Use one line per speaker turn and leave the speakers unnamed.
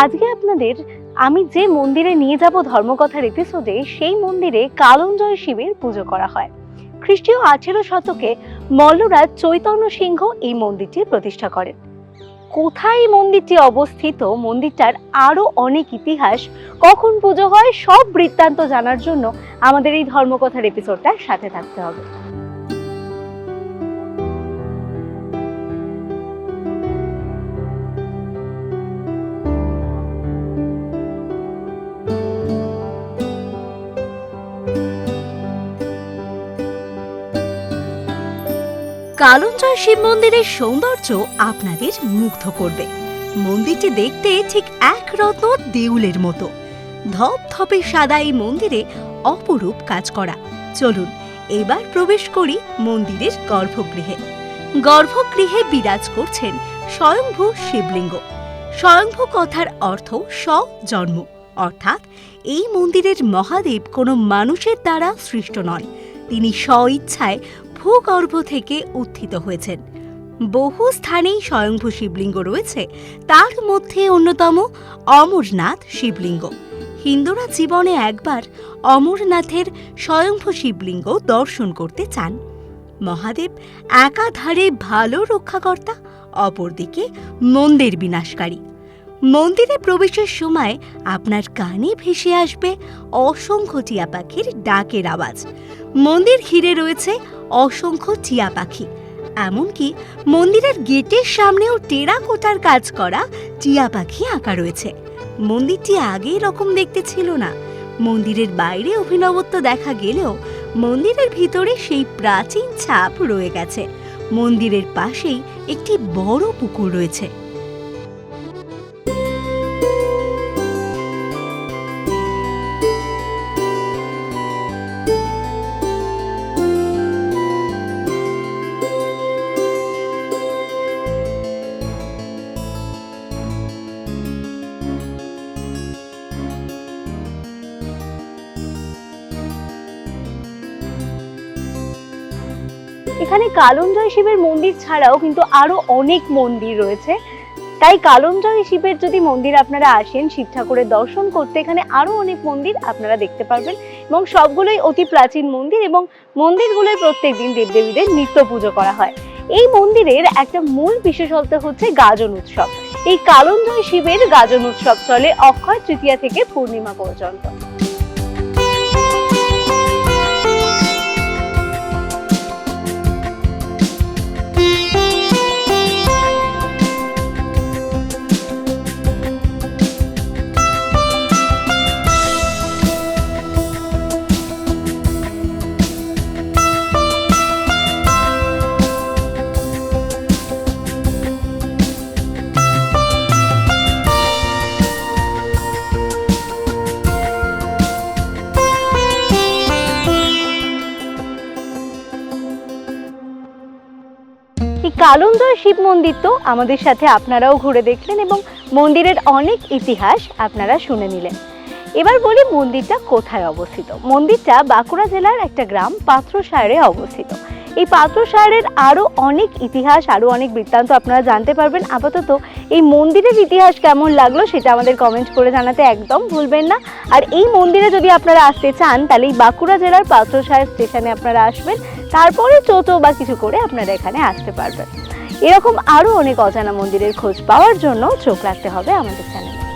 আজকে আপনাদের আমি যে মন্দিরে নিয়ে যাব ধর্মকথার এপিসোডে সেই মন্দিরে কালঞ্জয় শিবের পুজো করা হয়। খ্রিস্টীয় আঠেরো শতকে মল্লরাজ চৈতন্য সিংহ এই মন্দিরটি প্রতিষ্ঠা করেন। কোথায় মন্দিরটি অবস্থিত? মন্দিরটার আরও অনেক ইতিহাস। কখন পুজো হয়? সব বৃত্তান্ত জানার জন্য আমাদের এই ধর্মকথার এপিসোডটার সাথে থাকতে হবে। কালঞ্জয় শিব মন্দিরের সৌন্দর্য আপনাদের মুগ্ধ করবে। মন্দিরটি দেখতে ঠিক এক রত্ন দেউলের মতো। ধপধপে সাদা এই মন্দিরে অপরূপ কাজ করা। চলুন, এবার প্রবেশ করি মন্দিরের গর্ভগৃহে। গর্ভগৃহে বিরাজ করছেন স্বয়ংভূ শিবলিঙ্গ। স্বয়ংভূ কথার অর্থ স্বজন্ম অর্থাৎ এই মন্দিরের মহাদেব কোনো মানুষের দ্বারা সৃষ্ট নন তিনি স্বইচ্ছায় ভূগর্ভ থেকে উত্থিত হয়েছেন। বহু স্থানেই স্বয়ংভূ শিবলিঙ্গ রয়েছে। তার মধ্যে অন্যতম অমরনাথ শিবলিঙ্গ। হিন্দুরা জীবনে একবার অমরনাথের স্বয়ংভূ শিবলিঙ্গ দর্শন করতে চান। মহাদেব একাধারে ভালো রক্ষাকর্তা, অপরদিকে মন্দির বিনাশকারী। মন্দিরে প্রবেশের সময় আপনার কানে ভেসে আসবে অসংখ্য টিয়া পাখির ডাকের আওয়াজ। মন্দির ঘিরে রয়েছে অসংখ্য টিয়া পাখি। এমনকি মন্দিরের গেটের সামনেও টেরাকোটার কাজ করা টিয়া পাখি আঁকা রয়েছে। মন্দিরটি আগে এরকম দেখতে ছিল না। মন্দিরের বাইরে অভিনবত্ব দেখা গেলেও মন্দিরের ভিতরে সেই প্রাচীন ছাপ রয়ে গেছে। মন্দিরের পাশেই একটি বড় পুকুর রয়েছে। এখানে কালঞ্জয় শিবের মন্দির ছাড়াও কিন্তু আরও অনেক মন্দির রয়েছে। তাই কালঞ্জয় শিবের যদি মন্দির আপনারা আসেন, শিব ঠাকুরের দর্শন করতে এখানে আরও অনেক মন্দির আপনারা দেখতে পারবেন এবং সবগুলোই অতি প্রাচীন মন্দির এবং মন্দিরগুলোয় প্রত্যেকদিন দেবদেবীদের নিত্য পুজো করা হয়। এই মন্দিরের একটা মূল বিশেষত্ব হচ্ছে গাজন উৎসব। এই কালঞ্জয় শিবের গাজন উৎসব চলে অক্ষয় তৃতীয়া থেকে পূর্ণিমা পর্যন্ত। কালঞ্জয় শিব মন্দির তো আমাদের সাথে আপনারাও ঘুরে দেখলেন এবং মন্দিরের অনেক ইতিহাস আপনারা শুনে নিলেন। এবার বলি মন্দিরটা কোথায় অবস্থিত? মন্দিরটা বাঁকুড়া জেলার একটা গ্রাম পাত্রসায়রে অবস্থিত। এই পাত্রসায়রের আরও অনেক ইতিহাস আরও অনেক বৃত্তান্ত আপনারা জানতে পারবেন। আপাতত এই মন্দিরের ইতিহাস কেমন লাগল সেটা আমাদের কমেন্ট করে জানাতে একদম ভুলবেন না। আর এই মন্দিরে যদি আপনারা আসতে চান, তাহলে এই বাঁকুড়া জেলার পাত্রসায়র স্টেশনে আপনারা আসবেন। তারপরে টোটো বা কিছু করে আপনারা এখানে আসতে পারবেন। এরকম আরও অনেক অজানা মন্দিরের খোঁজ পাওয়ার জন্য চোখ রাখতে হবে আমাদের চ্যানেলে।